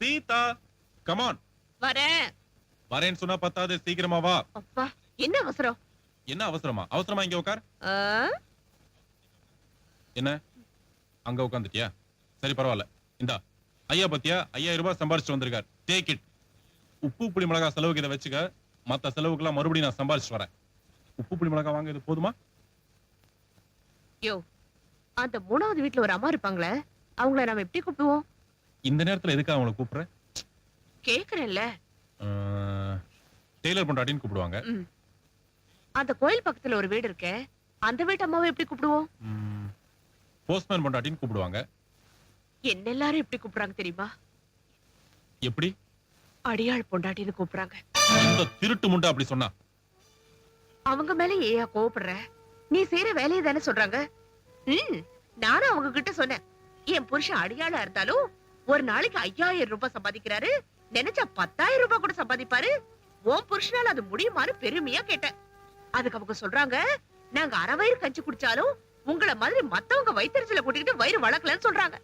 Sita come on வரேன். வரேன்னு சொன்னா பத்தாது சீக்கிரமா வா. அப்பா என்ன அவசரம்? என்ன அவசரமா? அவசரமா இங்க உட்கார். ஆ? என்ன? அங்க உட்காந்துட்டியா சரி பரவாயில்ல. இந்தா. ஐயா பத்தியா? ஐயாயிரம் ரூபாய் சம்பாரிச்சு வந்திருக்கார். டேக் இட் உப்பு புளி மிளகா செலவுக்கு இதை வச்சுக்க. மத்த செலவுக்குலாம் மறுபடியும் நான் சம்பாரிச்சு வரேன். உப்பு புளி மிளகா வாங்க இது போதுமா? யோ அந்த மூணாவது வீட்ல ஒரு அம்மா இருப்பாங்களே அவங்கள நாம எப்படி கூப்பிடுவோம்? இந்த நேரத்துல எதுக்கு அவங்களை கூப்பிடுற? கேக்குறேன்ல. டெய்லர் பொண்டாட்டின்னு கூப்பிடுவாங்க. அந்த கோயில் பக்கத்துல ஒரு வீடு இருக்கே அந்த வீட்டு அம்மாவை எப்படி கூப்பிடுவோம்? போஸ்ட்மேன் பொண்டாட்டின்னு கூப்பிடுவாங்க. என்ன எல்லாரும் எப்படி கூப்பிடுறாங்க தெரியுமா? எப்படி? அடியாள் பொண்டாட்டின்னு கூப்பிடுறாங்க. இந்த திருட்டு முண்டை அப்படி சொன்னா. அவங்க மேல ஏயா கோவப்படுற? நீ செய்யற வேலையை தானே சொல்றாங்க? ம் நானும் அவங்க கிட்ட சொன்னேன். என் புருஷன் அடியாளா இருந்தாலும் ஒரு நாளைக்கு ஐயாயிரம் ரூபாய் சம்பாதிக்கிறாரு. நினைச்சா பத்தாயிரம் ரூபாய் கூட சம்பாதிப்பாரு. உன் புருஷனால அது முடியுமான்னு பெருமையா கேட்டேன். அதுக்கு அவங்க சொல்றாங்க நாங்க அரை வயிறு கஞ்சி குடிச்சாலும் உங்கள மாதிரி மத்தவங்க வயிற்றுல கூட்டிக்கிட்டு வயிறு வளர்க்கலன்னு சொல்றாங்க.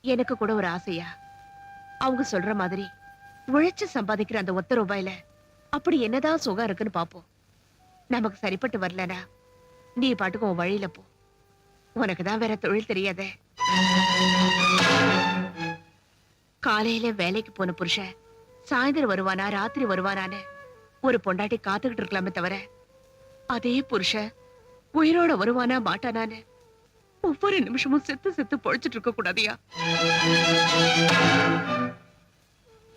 எனக்கு கூட ஒரு ஆசையா? அவங்க சொல்ற மாதிரி உழைச்சு சம்பாதிக்கிற அந்த ஒத்த ரூபாயில அப்படி என்னதான் சுகம் இருக்குன்னு பாப்போம். நமக்கு சரிப்பட்டு வரலனா நீ பாட்டுக்கு உன் வழியில போ. உனக்கு தான் வேற தொழில் தெரியாத. காலையில வேலைக்கு போன புருஷன் சாயந்தரம் வருவானா ராத்திரி வருவானான்னு ஒரு பொண்டாட்டி காத்துக்கிட்டு இருக்கலாமே தவிர அதே புருஷன் உயிரோட வருவானா மாட்டானான்னு ஒவ்வொரு நிமிஷமும் செத்து செத்து பொழைச்சிட்டு இருக்க கூடாதியா?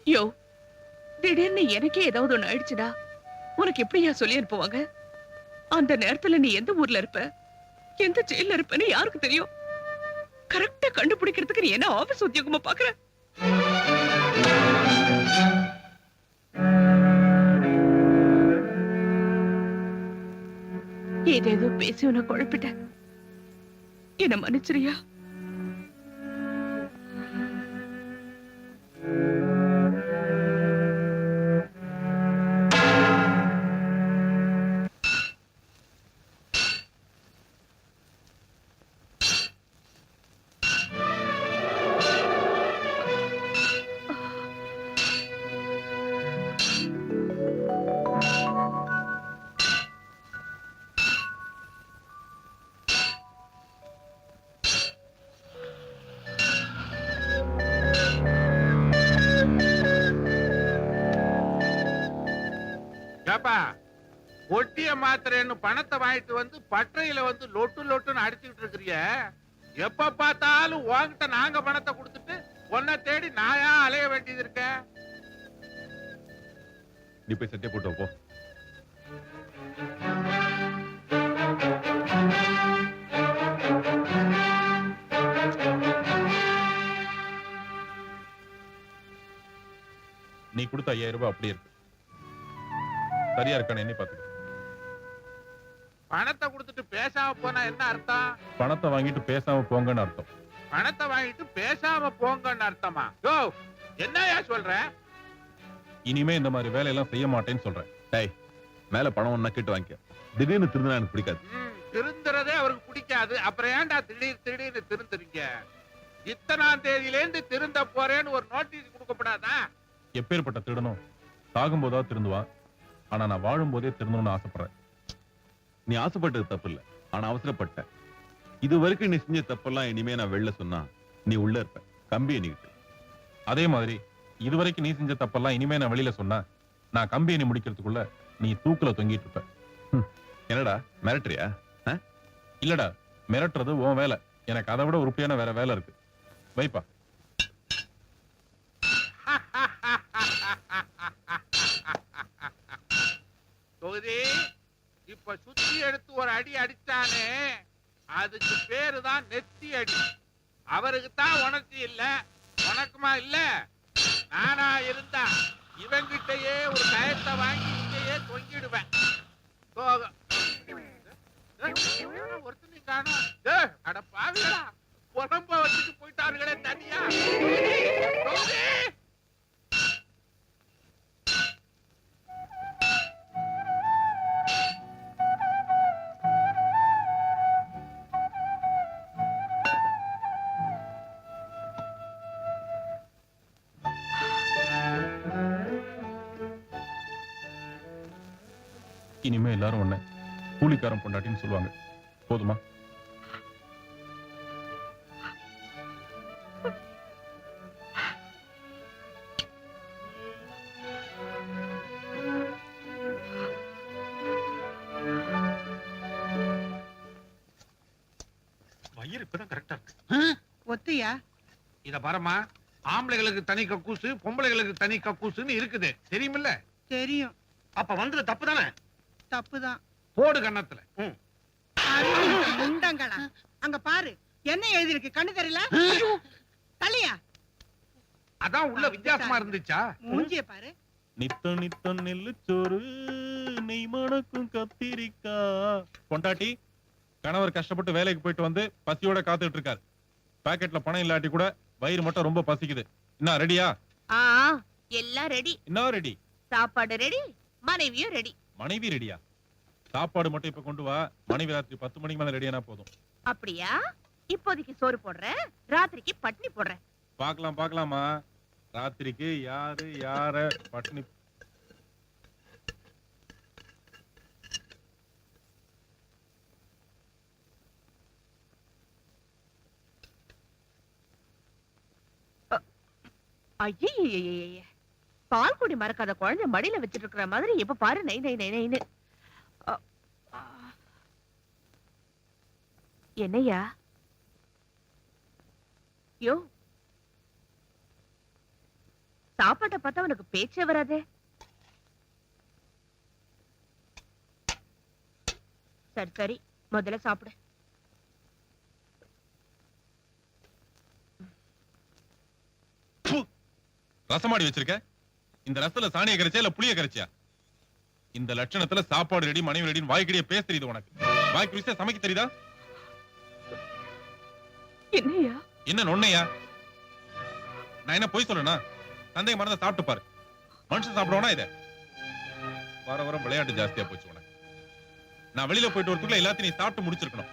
யோ திடீர்னு எனக்கே ஏதாவது ஒண்ணு ஆயிடுச்சுடா உனக்கு எப்படியா சொல்லி அனுப்புவாங்க? அந்த நேரத்துல நீ எந்த ஊர்ல இருப்ப? எந்த ஜெயில இருப்பேன்னு யாருக்கு தெரியும்? கரெக்டா கண்டுபிடிக்கிறதுக்கு நீ என்ன ஆபீஸ் உத்தியோகமா பாக்குற ஏதேதோ பேசி உன குழப்பிட்ட என்ன மன்னிச்சிரியா? ஏப்பா ஒட்டிய மாத்திரைன்னு பணத்தை வாங்கிட்டு வந்து பட்டறையில வந்து லொட்டு லொட்டுன்னு அடிச்சுக்கிட்டு இருக்கிறிய எப்ப பார்த்தாலும் உன்கிட்ட நாங்க பணத்தை கொடுத்துட்டு உன்னை தேடி நாயா அலைய வேண்டியது இருக்க? நீ போய் சட்டை போட்டு போ. நீ கொடுத்த ஐயாயிரம் ரூபாய் அப்படி இருக்கு. சரியா இருக்கானு எண்ணி பாத்துக்க. பணத்தை கொடுத்துட்டு பேசாம போனா என்ன அர்த்தம்? பணத்தை வாங்கிட்டு பேசாம போங்கன்னு அர்த்தம். பணத்தை வாங்கிட்டு பேசாம போங்கன்னு அர்த்தமா? யோ என்னயா சொல்ற? இனிமே இந்த மாதிரி வேலையெல்லாம் செய்ய மாட்டேன்னு சொல்றேன். மேல பணம் ஒண்ணா கேட்டு வாங்கிக்க. திடீர்னு திருந்தினா எனக்கு பிடிக்காது. ம், திருந்துறதே அவருக்கு பிடிக்காது. அப்புறம் ஏன்டா திடீர் திடீர்னு திருந்துறீங்க? இத்தனாம் தேதியில இருந்து திருந்த போறேன்னு ஒரு நோட்டீஸ் கொடுக்கப்படாதா? எப்பேற்பட்ட திருடனும் சாகும்போதா திருந்துவான் ஆனா நான் வாழும்போதே திருந்தணும்னு ஆசைப்படுறேன். நீ ஆசைப்பட்டது தப்பு இல்ல ஆனா அவசரப்பட்ட இது வரைக்கும் நீ செஞ்ச தப்பெல்லாம் இனிமே நான் வெளில சொன்னா நீ உள்ள இருப்ப. கம்பி எண்ணிக்கிட்டு அதே மாதிரி இதுவரைக்கும் நீ செஞ்ச தப்பெல்லாம் இனிமே நான் வெளியில சொன்னா நான் கம்பி எண்ணி முடிக்கிறதுக்குள்ள நீ தூக்குல தொங்கிட்டு இருப்ப. என்னடா மிரட்டுறியா? இல்லடா மிரட்டுறது உன் வேலை. எனக்கு அதை விட உருப்படியான வேற வேலை இருக்கு. வைப்பா. தொகுதி இப்ப சுத்தி எடுத்து ஒரு அடி அடிச்சானே அதுக்கு பேரு தான் நெத்தி அடி. அவருக்கு தான் உணர்ச்சி இல்ல உனக்குமா இல்ல? நானா இருந்தா இவங்கிட்டயே ஒரு கயத்தை வாங்கி இங்கேயே தொங்கிடுவேன். போக ஒருத்தனையும் காணோம்? அட பாவிகளா புலம்ப வச்சுட்டு போயிட்டாருங்களே தனியா? இனிமே எல்லாரும் ஒண்ணு கூலிக்காரன் பொண்டாட்டின்னு சொல்லுவாங்க. போதுமா? வயிறு இப்பதான் கரெக்டா இருக்கு. ஒத்தியா? இத பாரும்மா ஆம்பளைகளுக்கு தனி கக்கூசு பொம்பளைகளுக்கு தனி கக்கூசுன்னு இருக்குது. தெரியுமில்ல? தெரியும். அப்ப வந்தது தப்பு தானே தப்புதான். போடு கன்னத்துல. அறிவு முண்டங்களா அங்க பாரு என்ன எழுதிருக்கு கண்ணு தெரியல? தள்ளியா அதான் உள்ள வித்தியாசமா இருந்துச்சா? மூஞ்சிய பாரு. நித்தம் நித்தம் நெல்லுச்சோறு நெய் மணக்கும் கத்திரிக்கா. பொண்டாட்டி கணவர் கஷ்டப்பட்டு வேலைக்கு போயிட்டு வந்து பசியோட காத்துட்டு இருக்காரு பாக்கெட்ல பணம் இல்லாட்டி கூட வயிறு மட்டும் ரொம்ப பசிக்குது. என்ன ரெடியா? ஆ எல்லாம் ரெடி. என்ன ரெடி? சாப்பாடு ரெடி மனைவியும் ரெடி. மனைவி ரெடியா சாப்பாடு மட்டும் இப்ப கொண்டு வா. மனைவி ராத்திரி பத்து மணிக்கு மேல ரெடியானா போதும். அப்படியா? இப்போதைக்கு சோறு போடுறேன் ராத்திரிக்கு பட்னி போடுறேன் பார்க்கலாம் பார்க்கலாமா? ராத்திரிக்கு யாரு யார பட்னி ஐயே பால் குடி மறக்காத குழந்தை மடியில வச்சிட்டு இருக்கிற மாதிரி இப்ப பாரு நை நை நை நைன்னு என்னையா யோ. சாப்பாட்டை பார்த்தா உனக்கு பேச்சே வராதே. சரி சரி. முதல்ல சாப்பிடு. ரசமாடி வச்சிருக்க? இந்த ரசத்துல சாணியை கரைச்சியா இல்ல புளிய கரைச்சியா? இந்த லட்சணத்துல சாப்பாடு ரெடி மனைவி ரெடின்னு வாய்க்கடியே பேச தெரியுது உனக்கு. வாய்க்கு ருசியா சமைக்க தெரியுதா? என்ன நொன்னையா நான் என்ன போய் சொல்லனா சந்தேகம் மறந்தா சாப்பிட்டு பாரு. மனுஷன் சாப்பிடுவானா இத? வர வர விளையாட்டு ஜாஸ்தியா போச்சு உனக்கு. நான் வெளியில போயிட்டு வரதுக்குள்ள எல்லாத்தையும் நீ சாப்பிட்டு முடிச்சிருக்கணும்.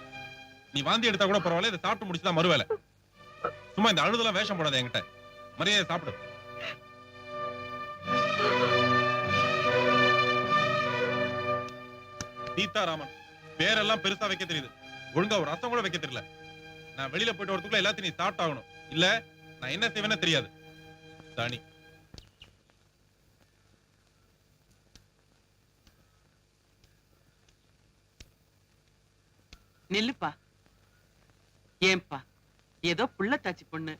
நீ வாந்தி எடுத்தா கூட பரவாயில்ல இதை சாப்பிட்டு முடிச்சுதான் மறுவேலை. சும்மா இந்த அழுதெல்லாம் வேஷம் போடாத என்கிட்ட. மரியாதை சாப்பிடு. சீதாராமன். பேரெல்லாம் பெருசா வைக்க தெரியுது. ஒழுங்கா ஒரு ரசம் கூட வைக்க தெரியல. நான் வெளியில போயிட்டு வரதுக்குள்ள எல்லாத்தையும் நீ சாப்பிட்டு ஆகணும் இல்ல நான் என்ன செய்வேன்னு தெரியாது. தானி. நில்லுப்பா. ஏன்பா? ஏதோ புள்ள தாச்சி பொண்ணு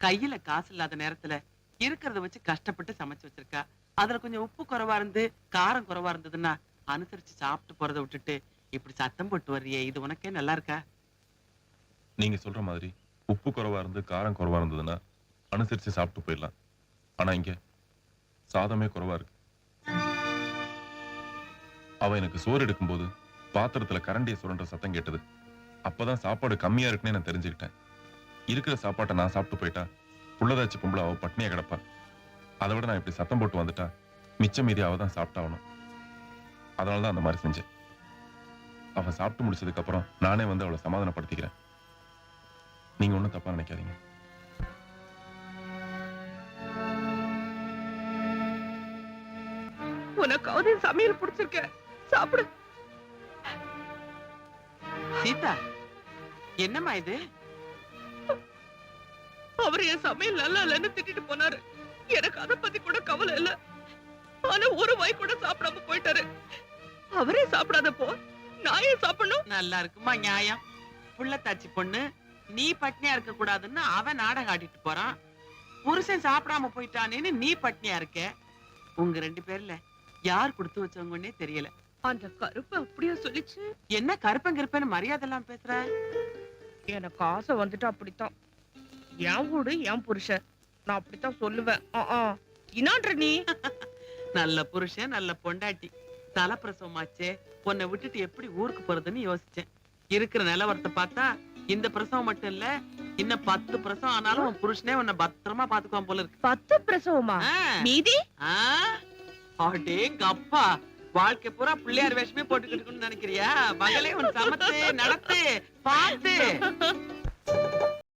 கையில காசு இல்லாத நேரத்துல இருக்கிறத வச்சு கஷ்டப்பட்டு சமைச்சு வச்சிருக்கா. அதுல கொஞ்சம் உப்பு குறைவா இருந்து காரம் குறைவா இருந்ததுன்னா அனுசரிச்சு சாப்பிட்டு போறத விட்டுட்டு இப்படி சத்தம் போட்டு வர்றியே இது உனக்கே நல்லா இருக்கா? நீங்க சொல்ற மாதிரி உப்பு குறைவா இருந்து காரம் குறைவா இருந்ததுன்னா அனுசரிச்சு சாப்பிட்டு போயிடலாம். ஆனா இங்க சாதமே குறைவா இருக்கு. அவ எனக்கு சோறு எடுக்கும்போது பாத்திரத்துல கரண்டியை சுரண்ட சத்தம் கேட்டது. அப்பதான் சாப்பாடு கம்மியா இருக்குன்னு நான் தெரிஞ்சுக்கிட்டேன். இருக்கிற சாப்பாட்டை நான் சாப்பிட்டு போயிட்டா புள்ளதாச்சி பொம்பளை அவ பட்னியா கிடப்பா. அதை விட நான் இப்படி சத்தம் போட்டு வந்துட்டா மிச்சம் மீதி அவ தான் சாப்பிட்டாகணும். அதனால தான் அந்த மாதிரி செஞ்சேன். அவ சாப்பிட்டு முடிச்சதுக்கு அப்புறம் நானே வந்து அவளை சமாதானப்படுத்திக்கிறேன். நீங்க ஒண்ணும் தப்பா நினைக்காதீங்க. உனக்காவது சமையல் பிடிச்சிருக்க சாப்பிடு. சீதா என்னம்மா இது? அவர் என் சமையல் நல்லா இல்லைன்னு திட்டிட்டு போனாரு. எனக்கு அத பத்தி கூட கவலை இல்ல. ஆனா ஒரு வாய் கூட சாப்பிடாம போயிட்டாரு. அவரே சாப்பிடாதப்போ? நான் ஏன் சாப்பிடணும்? நல்லா இருக்குமா நியாயம்? புள்ளத்தாச்சி பொண்ணு நீ பட்னியா இருக்க கூடாதுன்னு அவன் நாடகம் ஆடிட்டு போறான். புருஷன் சாப்பிடாம போயிட்டானேன்னு நீ பட்னியா இருக்க? உங்க ரெண்டு பேர்ல யார் கொடுத்து வச்சவங்கன்னே தெரியல. அந்த கருப்பு அப்படியே சொல்லிச்சு. என்ன கருப்பன் கருப்பன்னு மரியாதை எல்லாம் பேசுற? எனக்கு ஆசை வந்துட்டு அப்படித்தான். என் வீடு என் புருஷன். நான் அப்படித்தான் சொல்லுவேன். இன்னான்ற நீ? நல்ல புருஷன் நல்ல பொண்டாட்டி. தலப்பிரசவமாச்சே. உன்னை விட்டுட்டு எப்படி ஊருக்கு போறதுன்னு யோசிச்சேன். இருக்கிற நிலவரத்தை பார்த்தா இந்த பிரசவம் மட்டும் இல்ல இன்னும் பத்து பிரசவம் ஆனாலும் உன் புருஷனே உன்னை பத்திரமா பாத்துக்குவான் போல இருக்கு. பத்து பிரசவமா? மீதி? அடேங்க அப்பா. வாழ்க்கை பூரா பிள்ளையார் வேஷமே போட்டுக்கிட்டு நினைக்கிறியா? மகளே உன் சமத்து நடத்து பார்த்து.